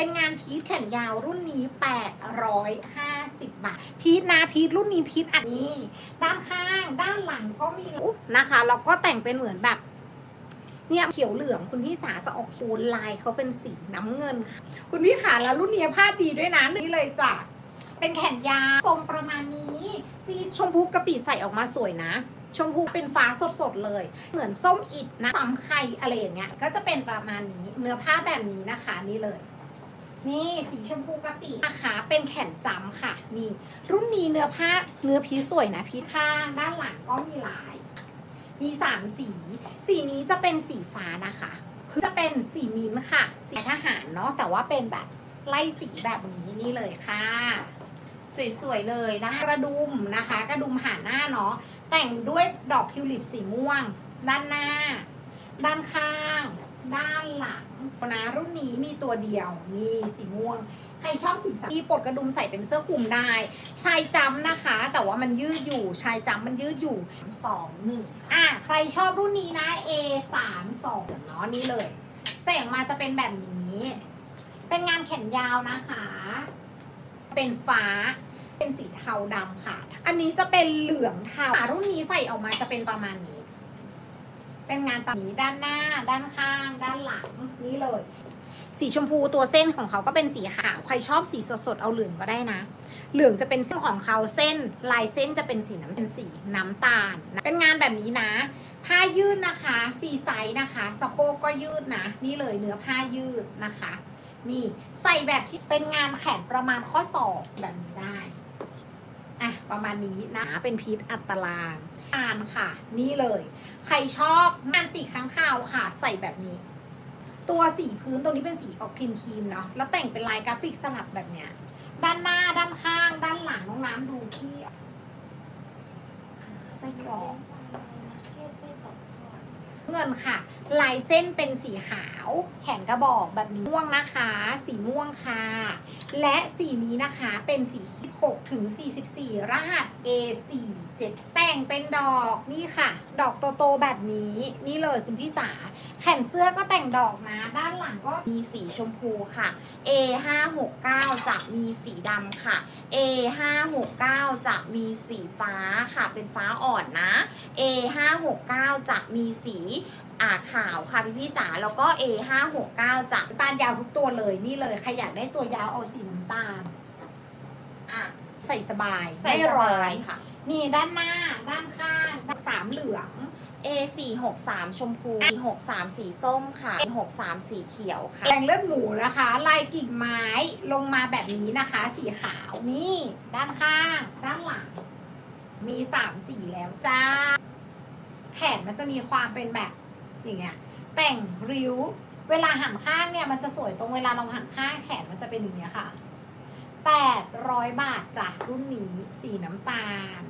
เป็นงานพีทแขนยาวรุ่นนี้ 850 บาท พีทนะพีทรุ่นนี้พีทอันนี้ ด้านข้างด้านหลังก็มีนะคะแล้วก็แต่งเป็นเหมือนแบบเนี่ยเขียวเหลืองคุณพี่จ๋าจะออกคูณลายเขาเป็นสีน้ำเงินค่ะ คุณพี่ขาแล้วรุ่นนี้ผ้าดีด้วยนะนี่เลยจ้ะเป็นแขนยาวทรงประมาณนี้สีชมพูกะปิใส่ออกมาสวยนะชมพูเป็นฟ้าสดๆเลย เหมือนส้มอิดนะซ้ำไข่อะไรอย่างเงี้ย ก็จะเป็นประมาณนี้ เนื้อผ้าแบบนี้นะคะนี่เลย นี่สีชมพูกะปินะคะเป็นแขนจำค่ะ นี่รุ่นนี้เนื้อผ้าเนื้อพีสวยนะพีชข้างด้านหลังก็มีลาย มีสามสี สีนี้จะเป็นสีฟ้านะคะจะเป็นสีมิ้นค่ะ สีทหารเนาะแต่ว่าเป็นแบบไล่สีแบบนี้นี่เลยค่ะ สวยๆเลยนะคะกระดุมนะคะ กระดุมหาหน้าเนาะแต่งด้วยดอกทิวลิปสีม่วง ด้านหน้า ด้านข้าง ด้านหลังนะรุ่นนี้มีตัวเดียวนี่สีม่วง ใครชอบสีสันที่ปลดกระดุมใส่เป็นเสื้อคลุมได้ ชายจำนะคะ แต่ว่ามันยืดอยู่ชายจำมันยืดอยู่สองหนึ่งอะใครชอบรุ่นนี้นะ A สามสองเนาะนี่เลยแสงมาจะเป็นแบบนี้ เป็นงานแขนยาวนะคะ เป็นฟ้าเป็นสีเทาดำค่ะ อันนี้จะเป็นเหลืองเทารุ่นนี้ใส่ออกมาจะเป็นประมาณนี้ เป็นงานประมาณนี้ด้านหน้า ด้านข้าง ด้านหลังนี่เลย สีชมพูตัวเส้นของเขาก็เป็นสีขาว ใครชอบสีสดๆเอาเหลืองก็ได้นะ เหลืองจะเป็นเส้นของเขาเส้น ลายเส้นจะเป็นสีน้ำเป็นสีน้ำตาลนะเป็นงานแบบนี้นะผ้ายืดนะคะ ฟรีไซส์นะคะสะโพกก็ยืดนะ นี่เลยเนื้อผ้ายืดนะคะ นี่ใส่แบบที่เป็นงานแขนประมาณข้อศอกแบบนี้ได้ ประมาณนี้นะเป็นพีทอัตรางอ่านค่ะ นี่เลย ใครชอบงานปีกค้างคาวค่ะ ใส่แบบนี้ ตัวสีพื้นตรงนี้เป็นสีออกครีมครีมๆเนาะแล้วแต่งเป็นลายกราฟิกสลับแบบเนี้ย ด้านหน้าด้านข้าง ด้านหลังน้องน้ำดูที่ไส้กรอกเงินค่ะ ลายเส้นเป็นสีขาว แขนกระบอกแบบนี้ม่วงนะคะ สีม่วงค่ะ และสีนี้นะคะเป็นสี6ถึง 44 รหัส A47 แต่งเป็นดอกนี่ค่ะ ดอกโตๆแบบนี้นี่เลยคุณพี่จ๋าแขนเสื้อก็แต่งดอกนะ ด้านหลังก็มีสีชมพูค่ะ A 5 6 9 จะมีสีดำค่ะ A 5 6 9 จะมีสีฟ้าค่ะ เป็นฟ้าอ่อนนะ A 5 6 9 จะมีสี อ่าขาวค่ะพี่พี่ๆจ๋าแล้วก็ A 5 6 9จะน้ำตาลยาวทุกตัวเลยนี่เลยใครอยากได้ตัวยาวเอาสีน้ำตาลอะใส่สบายใส่ไม่สร้อบายนค่ะ นี่ด้านหน้าด้านข้างสามเหลือง A 4 6 3 ชมพู A 6 3 สีส้มค่ะ A 6 3 สีเขียวค่ะแรงเลือดหมูนะคะ ลายกิ่งไม้ลงมาแบบนี้นะคะ สีขาวนี่ ด้านข้าง ด้านหลัง มีสามสีแล้วจ้า แขนมันจะมีความเป็นแบบ อย่างเงี้ยแต่งริ้ว เวลาหันข้างเนี่ยมันจะสวยตรงเวลาเราหันข้างแขนมันจะเป็นอย่างเงี้ยค่ะแปดร้อยบาทจากรุ่นนี้สีน้ำตาล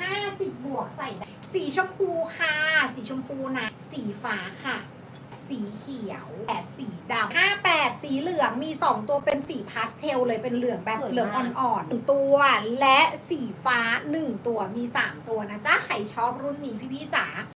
ห้าสิบบวกใส่ได้สีชมพูค่ะ สีชมพูนะ สีฟ้าค่ะ สีเขียวแปดสีดำห้าแปดสีเหลืองมีสองตัวเป็นสีพาสเทลเลยเป็นเหลืองแบบสวยมากเหลืองอ่อนๆหนึ่งตัว และสีฟ้าหนึ่งตัวมีสามตัวนะจ๊ะใครชอบรุ่นนี้พี่ๆจ๋า